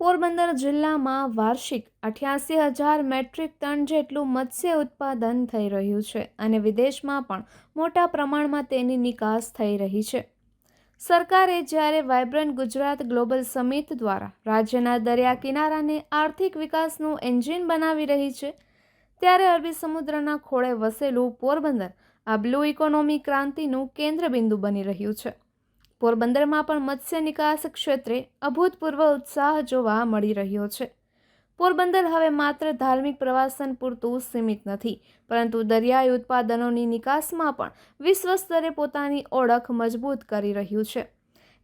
પોરબંદર જિલ્લામાં વાર્ષિક અઠ્યાસી હજાર મેટ્રિક ટન જેટલું મત્સ્ય ઉત્પાદન થઈ રહ્યું છે અને વિદેશમાં પણ મોટા પ્રમાણમાં તેની નિકાસ થઈ રહી છે. સરકારે જ્યારે વાયબ્રન્ટ ગુજરાત ગ્લોબલ સમિટ દ્વારા રાજ્યના દરિયા કિનારાને આર્થિક વિકાસનું એન્જિન બનાવી રહી છે, ત્યારે અરબી સમુદ્રના ખોળે વસેલું પોરબંદર આ બ્લુ ઇકોનોમી ક્રાંતિનું કેન્દ્રબિંદુ બની રહ્યું છે. પોરબંદરમાં પણ મત્સ્ય નિકાસ ક્ષેત્રે અભૂતપૂર્વ ઉત્સાહ જોવા મળી રહ્યો છે. પોરબંદર હવે માત્ર ધાર્મિક પ્રવાસન પૂરતું સીમિત નથી, પરંતુ દરિયાઈ ઉત્પાદનોની નિકાસમાં પણ વિશ્વ સ્તરે પોતાની ઓળખ મજબૂત કરી રહ્યું છે.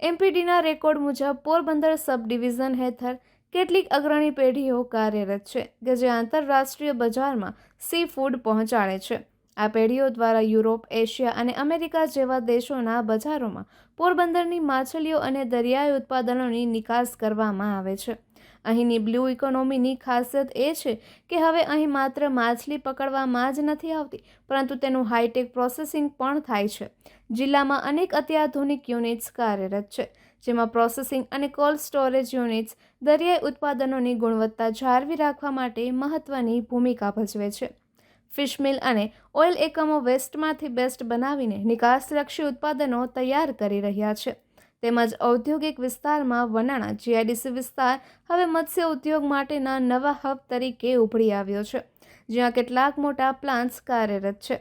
એમપીડીના રેકોર્ડ મુજબ, પોરબંદર સબ ડિવિઝન હેઠળ કેટલીક અગ્રણી પેઢીઓ કાર્યરત છે, કે જે આંતરરાષ્ટ્રીય બજારમાં સી ફૂડ પહોંચાડે છે. આ પેઢીઓ દ્વારા યુરોપ, એશિયા અને અમેરિકા જેવા દેશોના બજારોમાં પોરબંદરની માછલીઓ અને દરિયાઈ ઉત્પાદનોની નિકાસ કરવામાં આવે છે. અહીંની બ્લુ ઇકોનોમીની ખાસિયત એ છે કે હવે અહીં માત્ર માછલી પકડવામાં જ નથી આવતી, પરંતુ તેનું હાઈટેક પ્રોસેસિંગ પણ થાય છે. જિલ્લામાં અનેક અત્યાધુનિક યુનિટ્સ કાર્યરત છે, જેમાં પ્રોસેસિંગ અને કોલ્ડ સ્ટોરેજ યુનિટ્સ દરિયાઈ ઉત્પાદનોની ગુણવત્તા જાળવી રાખવા માટે મહત્ત્વની ભૂમિકા ભજવે છે. ફિશ મિલ અને ઓઇલ એકમો વેસ્ટમાંથી બેસ્ટ બનાવીને નિકાસલક્ષી ઉત્પાદનો તૈયાર કરી રહ્યા છે. તેમજ ઔદ્યોગિક વિસ્તારમાં વનાણા જીઆઈડીસી વિસ્તાર હવે મત્સ્ય ઉદ્યોગ માટેના નવા હબ તરીકે ઉભરી આવ્યો છે, જ્યાં કેટલાક મોટા પ્લાન્ટ્સ કાર્યરત છે.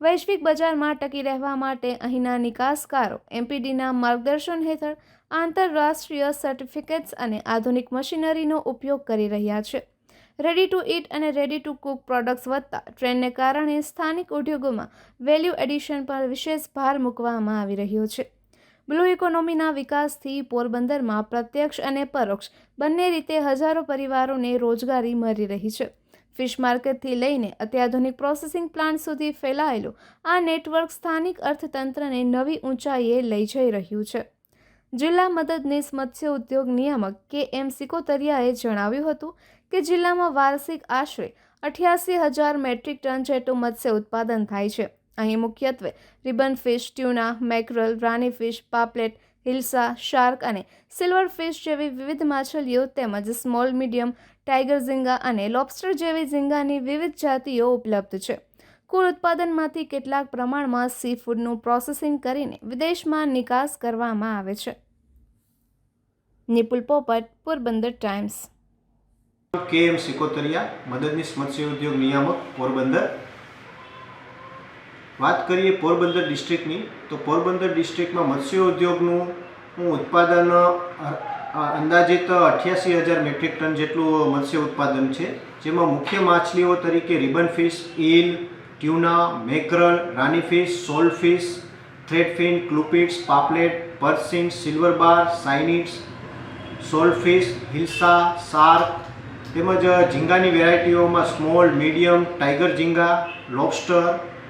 વૈશ્વિક બજારમાં ટકી રહેવા માટે અહીંના નિકાસકારો એમપીડીના માર્ગદર્શન હેઠળ આંતરરાષ્ટ્રીય સર્ટિફિકેટ્સ અને આધુનિક મશીનરીનો ઉપયોગ કરી રહ્યા છે. રેડી ટુ ઇટ અને રેડી ટુ કુક પ્રોડક્ટ્સ વધતા ટ્રેન્ડને કારણે સ્થાનિક ઉદ્યોગોમાં વેલ્યુ એડિશન પર વિશેષ ભાર મૂકવામાં આવી રહ્યો છે. બ્લુ ઇકોનોમીના વિકાસથી પોરબંદરમાં પ્રત્યક્ષ અને પરોક્ષ બંને રીતે હજારો પરિવારોને રોજગારી મળી રહી છે. ફિશ માર્કેટથી લઈને અત્યાધુનિક પ્રોસેસિંગ પ્લાન્ટ સુધી ફેલાયેલું આ નેટવર્ક સ્થાનિક અર્થતંત્રને નવી ઊંચાઈએ લઈ જઈ રહ્યું છે. જિલ્લા મદદનીશ મત્સ્ય ઉદ્યોગ નિયામક કે એમ સિકોતરિયાએ જણાવ્યું હતું કે જિલ્લામાં વાર્ષિક આશરે અઠ્યાસી હજાર મેટ્રિક ટન જેટલું મત્સ્ય ઉત્પાદન થાય છે. અહીં મુખ્યત્વે રિબન ફિશ, ટ્યુના, મેકરલ, રાની ફિશ, પાપલેટ, હિલ્સા, શાર્ક અને સિલ્વર ફિશ જેવી વિવિધ માછલીઓ તેમજ સ્મોલ, મીડિયમ, ટાઈગર, ઝીંગા અને લોબસ્ટર જેવી ઝીંગાની વિવિધ જાતિઓ ઉપલબ્ધ છે. કુલ ઉત્પાદનમાંથી કેટલાક પ્રમાણમાં સી ફૂડનું પ્રોસેસિંગ કરીને વિદેશમાં નિકાસ કરવામાં આવે છે. નિપુલ પોપટ, પોરબંદર ટાઈમ્સ. કે એમ સિકોતરિયા, મદદનીશ મત્સ્ય ઉદ્યોગ નિયામક, પોરબંદર. વાત કરીએ પોરબંદર ડિસ્ટ્રિક્ટની, તો પોરબંદર ડિસ્ટ્રિક્ટમાં મત્સ્ય ઉદ્યોગનું ઉત્પાદન અંદાજિત અઠ્યાસી હજાર મેટ્રિક ટન જેટલું મત્સ્ય ઉત્પાદન છે, જેમાં મુખ્ય માછલીઓ તરીકે ribbon fish eel tuna, mackerel રાની fish sole fish threadfin clupeids પાપલેટ પર્સિન silver bar sciaenids solefish, hilsa, shark તેમજ ઝીંગાની વેરાયટીઓમાં સ્મોલ, મીડિયમ, ટાઈગર ઝીંગા, લોબસ્ટર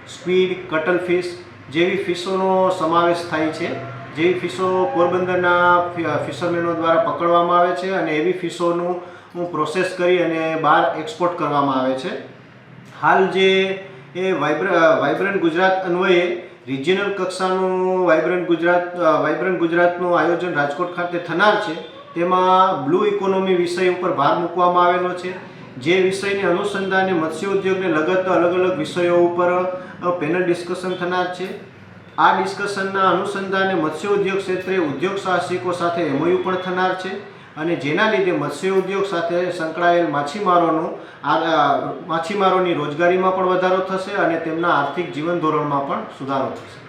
સ્ક્વીડ કટલ ફિશ જેવી ફિશોનો સમાવેશ થાય છે. જેવી ફિશો પોરબંદરના ફિશરમેનો દ્વારા પકડવામાં આવે છે અને એવી ફિશોનું પ્રોસેસ કરી અને બહાર એક્સપોર્ટ કરવામાં આવે છે. હાલ જે એ વાઇબ્ર વાઇબ્રન્ટ ગુજરાત અન્વયે રિજિયનલ કક્ષાનું વાઇબ્રન્ટ ગુજરાત વાઇબ્રન્ટ ગુજરાતનું આયોજન રાજકોટ ખાતે થનાર છે. તેમાં બ્લુ ઇકોનોમી વિષય ઉપર ભાર મૂકવામાં આવેલો છે. જે વિષયને અનુસંધાને મત્સ્ય ઉદ્યોગને લગત અલગ અલગ વિષયો ઉપર પેનલ ડિસ્કશન થનાર છે. આ ડિસ્કશનના અનુસંધાને મત્સ્ય ઉદ્યોગ ક્ષેત્રે ઉદ્યોગ સાહસિકો સાથે એમઓયુ પણ થનાર છે. અને જેના લીધે મત્સ્ય ઉદ્યોગ સાથે સંકળાયેલ માછીમારોનું માછીમારોની રોજગારીમાં પણ વધારો થશે અને તેમના આર્થિક જીવન ધોરણમાં પણ સુધારો થશે.